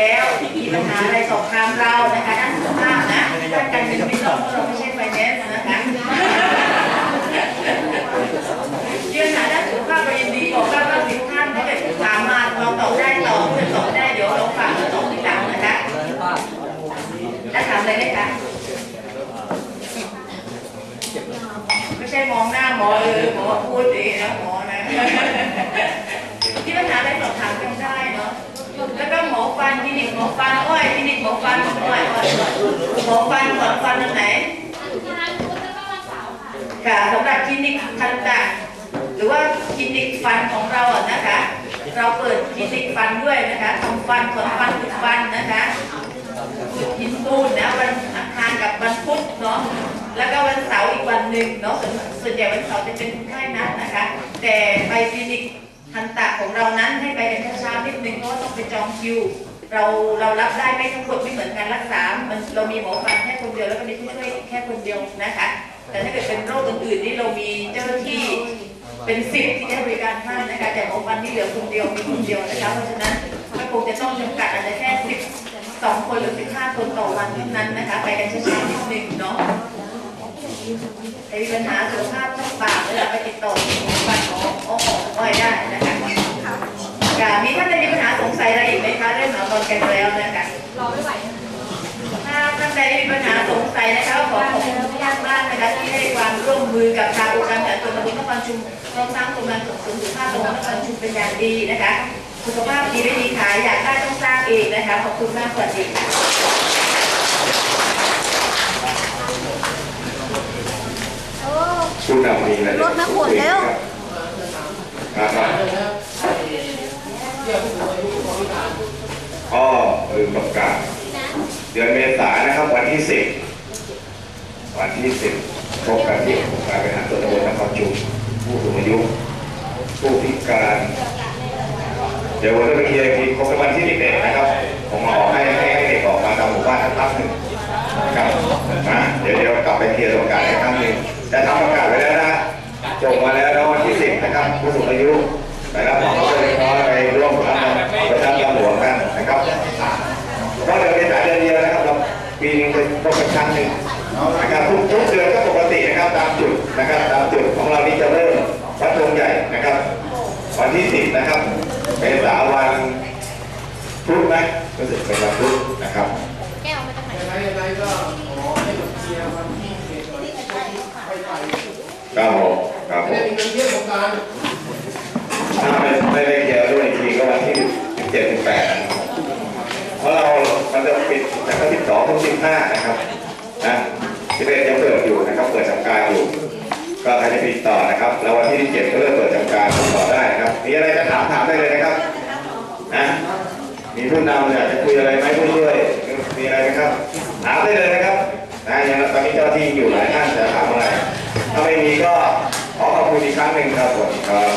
แล้วมีปัญหาอะไรสอบถามเรานะคะด้านสุขภาพนะด้านการเงินไม่ต้องเพราะเราไม่ใช่ไฟแนนซ์นะคะเรื่องหาด้านสุขภาพเรายินดีบอกว่าว่าสิบท่านถ้าเกิดถามมาเราตอบได้ตอบถ้าตอบได้เดี๋ยวเราฝากเราตอบทีหลังนะคะแล้วถามอะไรไหมคะไม่ใช่มองหน้าหมอเลยหมอพูดเองนะหมอนะ ที่ปัญหาอะไรสอบถามกันได้เนาะแล้วก็หมอฟั นิกหมอฟันอ้อยคลินิกหมอฟันอ้อยอ้อยหมอฟันสอนฟันตรงไหนค่ะสำหรับคลินิกทันตะหรือว่าคลินิกฟันของเราอะนะคะ เราเปิดคลินิกฟันด้วยนะคะทำฟันสอนฟันฝึกฟันนะคะหินปูนนะวันอังคารกับวันพุธเนาะแล้วก็วันเสาร์อีกวันหนึ่งเนาะส่วนส่วนใหญ่วันเสาร์จะเป็นคนไข้นัดนะคะ แต่ไปคลินิกทันตะของเรานั้นให้ไปกันช้าๆนิดนึงเพราะต้องไปจองคิว เราเรารับได้ไม่ทั้งหมดไม่เหมือนกันรักษามันเรามีหมอฟันแค่คนเดียวแล้วก็มีผู้ช่วยแค่คนเดียวนะคะ แต่ถ้าเกิดเป็นโรคอื่นๆนี่เรามีเจ้าหน้าที่เป็นสิบที่จะให้บริการท่านนะคะแต่หมอฟันที่เหลือคนเดียวมีคนเดียวนะคะเพราะฉะนั้นก็คงจะต้องจำกัดอาจจะแค่สิบสองคนหรือสิบห้าคนต่อวันเท่านั้นนะคะไปกันช้าๆนิดนึงเนาะใครมีปัญหาสุขภาพช่องปากเวลาไปติดต่อ กันแล้วนะคะรอไม่ไหวถ้าท่านใดมีปัญหาสงสัยนะคะขอขอบคุณทุกท่านมากนะคะที่ให้ความร่วมมือกับทางองค์การจัดตัวตำบลนครชุมพร้อมทั้งโครงการส่งเสริมสุขภาพตำบลนครชุมเป็นอย่างดีนะคะสุขภาพดีไม่มีขายอยากได้ต้องสร้างเองนะคะขอบคุณมากสวัสดีค่ะโอ้ผู้นำมีอะไรรถมาขวดแล้วนะครับอ้อลืมประ กาศเดือนเมษายนนะครับวันที่สิบวันที่สิบพบกันที่การบริหารส่วนตำบลนครชุมผู้สูงอายุ ผู้พิการ เดี๋ยววันนี้ไปเคลียร์ทีครบเป็นวันที่เด็กๆนะครับ ผมมาออกให้ให้เด็กออกมาตามหมู่บ้านทั้งพักหนึ่งครับนะเดี๋ยวเดี๋ยวกลับไปเคลียร์ประกาศอีกครั้งหนึ่งแต่ทำประกาศไว้แล้วนะจงมาแล้วนะวันที่สิบนะครับผู้สูงอายุไปรับ ปีหนึงจะพบกันครั้งหนึ่งนะครับทุกทุกเดือนก็ปกตินะครับตามจุดนะครับตามจุดของเรานี่จะเริ่มวัดตรงใหญ่นะครับ วันที่สิบนะครับ เป็นสาวันพุธไหมรู้สึกเป็นวันพุธนะครับแก้วมาจากไหนยังไงยังไงก็ขอให้เคลียร์วันที่เกิดก่อนไปไปครับผมครับผไม่ได้มมีเงินเที่ยวโครงการถ้าไม่ไม่ได้ 15 นะครับนะที่เป็นยังเปิดอยู่นะครับ เปิดทำการอยู่ ก็ใครจะติดต่อนะครับ แล้ววันที่7ก็เริ่มเปิดทำการติดต่อได้ครับ มีอะไรจะถามถามได้เลยนะครับนะมีผู้นำเนี่ยจะคุยอะไรไหมผู้ช่วย มีอะไรนะครับ ถามได้เลยนะครับนะยังตอนนี้เจ้าที่อยู่หลายท่านจะถามอะไร ถ้าไม่มีก็ขอขอบคุณอีกครั้งหนึ่งครับผมครับ